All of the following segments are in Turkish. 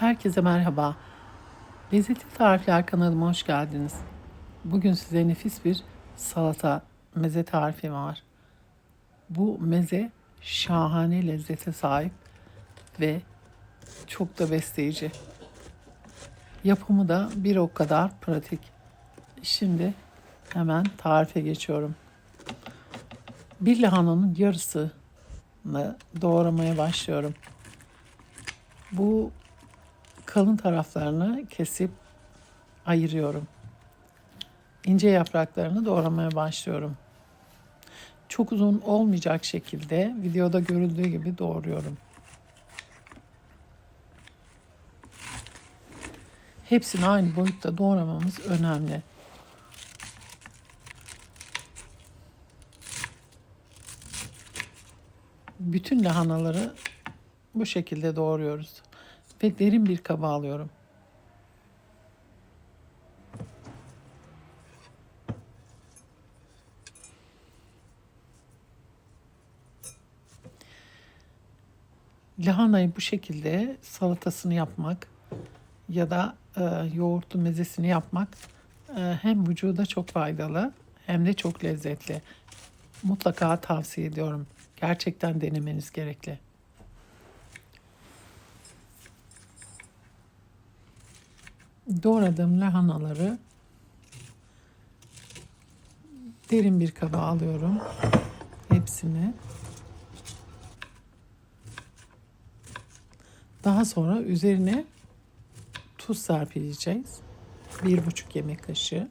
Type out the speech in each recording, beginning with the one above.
Herkese merhaba. Lezzetli Tarifler kanalıma hoş geldiniz. Bugün size nefis bir salata meze tarifi var. Bu meze şahane lezzete sahip ve çok da besleyici. Yapımı da bir o kadar pratik. Şimdi hemen tarife geçiyorum. Bir lahananın yarısını doğramaya başlıyorum. Bu kalın taraflarını kesip ayırıyorum. İnce yapraklarını doğramaya başlıyorum. Çok uzun olmayacak şekilde videoda görüldüğü gibi doğruyorum. Hepsini aynı boyutta doğramamız önemli. Bütün lahanaları bu şekilde doğruyoruz ve derin bir kaba alıyorum. Lahanayı bu şekilde salatasını yapmak ya da e, yoğurtlu mezesini yapmak e, hem vücuda çok faydalı hem de çok lezzetli. Mutlaka tavsiye ediyorum. Gerçekten denemeniz gerekli. Doğradığım lahanaları derin bir kaba alıyorum. Hepsini. Daha sonra üzerine tuz serpileceğiz. Bir buçuk yemek kaşığı.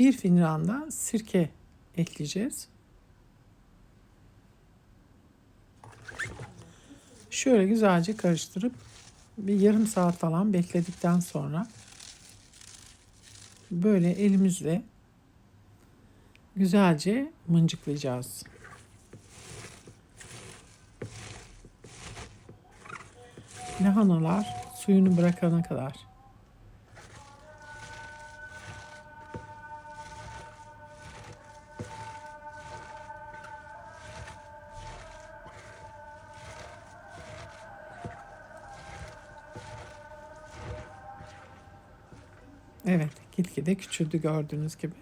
Bir fincan da sirke ekleyeceğiz. Şöyle güzelce karıştırıp bir yarım saat falan bekledikten sonra böyle elimizle güzelce mıncıklayacağız. Lahanalar suyunu bırakana kadar. Evet, gitgide küçüldü gördüğünüz gibi.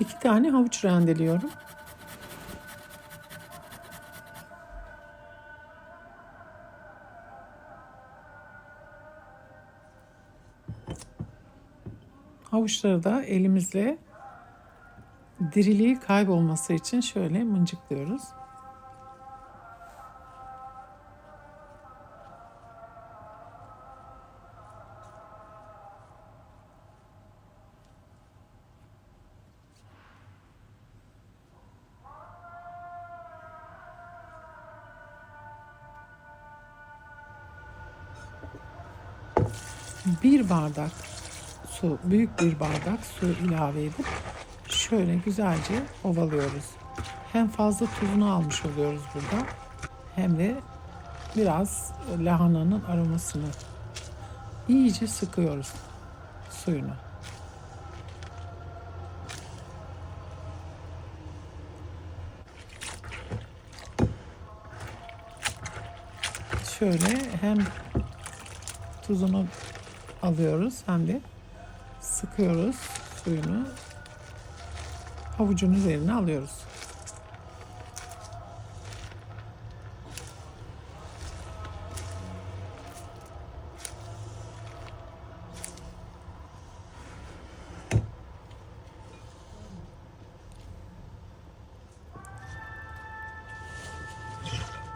İki tane havuç rendeliyorum. Havuçları da elimizle diriliği kaybolması için şöyle mıncıklıyoruz. Bir bardak su, büyük bir bardak su ilave edip şöyle güzelce ovalıyoruz. Hem fazla tuzunu almış oluyoruz burada hem de biraz lahananın aromasını iyice sıkıyoruz suyunu. Şöyle hem tuzunu alıyoruz hem de sıkıyoruz suyunu havucun üzerine alıyoruz.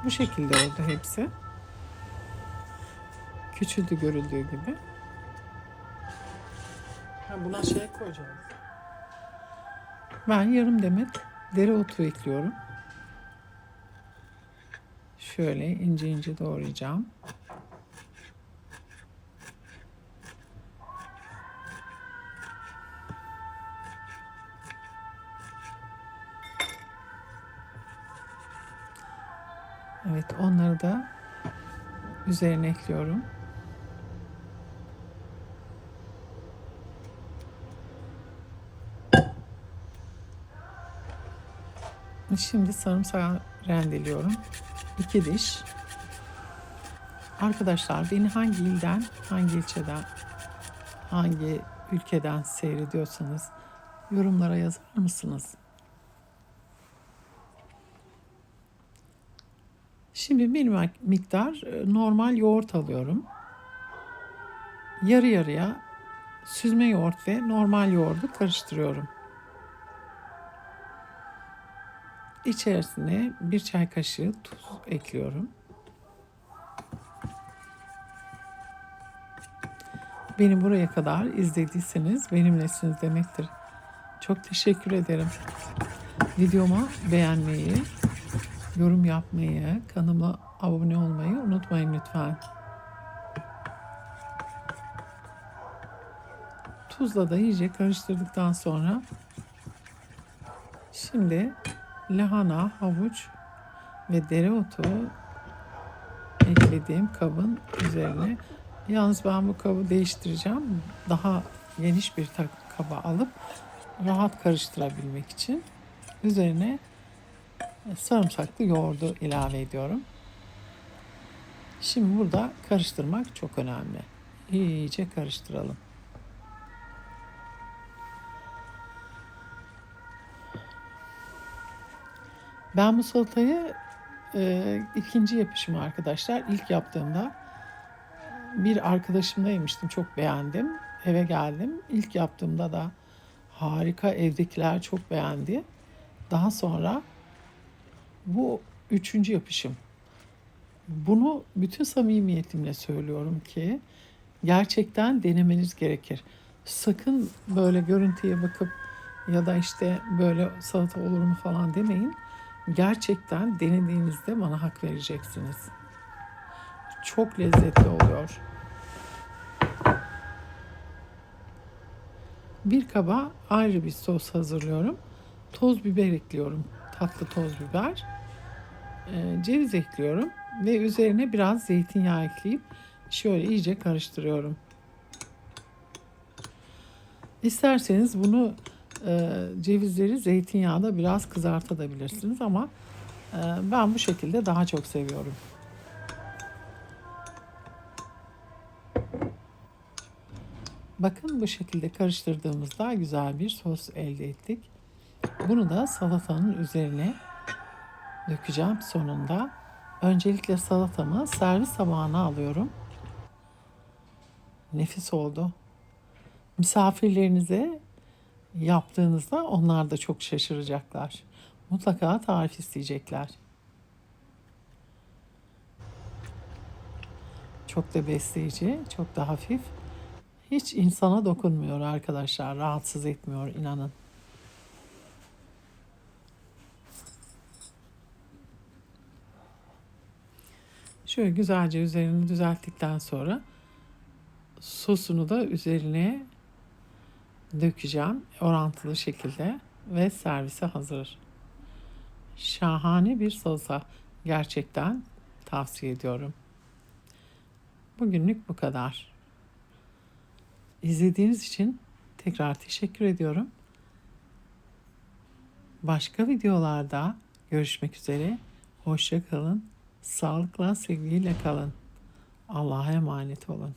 Bu şekilde oldu hepsi. Küçüldü görüldüğü gibi. Ha, buna şey koyacağız. Ben yarım demet dereotu ekliyorum. Şöyle ince ince doğrayacağım. Evet onları da üzerine ekliyorum. Şimdi sarımsağı rendeliyorum. İki diş. Arkadaşlar beni hangi ilden, hangi ilçeden, hangi ülkeden seyrediyorsanız yorumlara yazar mısınız? Şimdi bir miktar e, normal yoğurt alıyorum. Yarı yarıya süzme yoğurt ve normal yoğurdu karıştırıyorum. İçerisine bir çay kaşığı tuz ekliyorum. Beni buraya kadar izlediyseniz benimlesiniz demektir. Çok teşekkür ederim. Videoma beğenmeyi, yorum yapmayı, kanalıma abone olmayı unutmayın lütfen. Tuzla da iyice karıştırdıktan sonra şimdi lahana, havuç ve dereotu eklediğim kabın üzerine yalnız ben bu kabı değiştireceğim. Daha geniş bir kaba alıp rahat karıştırabilmek için üzerine sarımsaklı yoğurdu ilave ediyorum. Şimdi burada karıştırmak çok önemli. İyice karıştıralım. Ben bu salatayı e, ikinci yapışım arkadaşlar. İlk yaptığımda bir arkadaşımla yemiştim. Çok beğendim. Eve geldim. İlk yaptığımda da harika evdekiler çok beğendi. Daha sonra bu üçüncü yapışım. Bunu bütün samimiyetimle söylüyorum ki gerçekten denemeniz gerekir. Sakın böyle görüntüye bakıp ya da işte böyle salata olur mu falan demeyin. Gerçekten denediğinizde bana hak vereceksiniz. Çok lezzetli oluyor. Bir kaba ayrı bir sos hazırlıyorum. Toz biber ekliyorum. Tatlı toz biber. Ee, ceviz ekliyorum ve üzerine biraz zeytinyağı ekleyip şöyle iyice karıştırıyorum. İsterseniz bunu e, cevizleri zeytinyağda biraz kızartabilirsiniz ama e, ben bu şekilde daha çok seviyorum. Bakın bu şekilde karıştırdığımızda güzel bir sos elde ettik. Bunu da salatanın üzerine dökeceğim sonunda. Öncelikle salatamı servis tabağına alıyorum. Nefis oldu. Misafirlerinize yaptığınızda onlar da çok şaşıracaklar. Mutlaka tarif isteyecekler. Çok da besleyici, çok da hafif. Hiç insana dokunmuyor arkadaşlar. Rahatsız etmiyor inanın. Şöyle güzelce üzerini düzelttikten sonra sosunu da üzerine dökeceğim orantılı şekilde ve servise hazır. Şahane bir salsa. Gerçekten tavsiye ediyorum. Bugünlük bu kadar. İzlediğiniz için tekrar teşekkür ediyorum. Başka videolarda görüşmek üzere. Hoşça kalın. Sağlıkla, sevgiyle kalın. Allah'a emanet olun.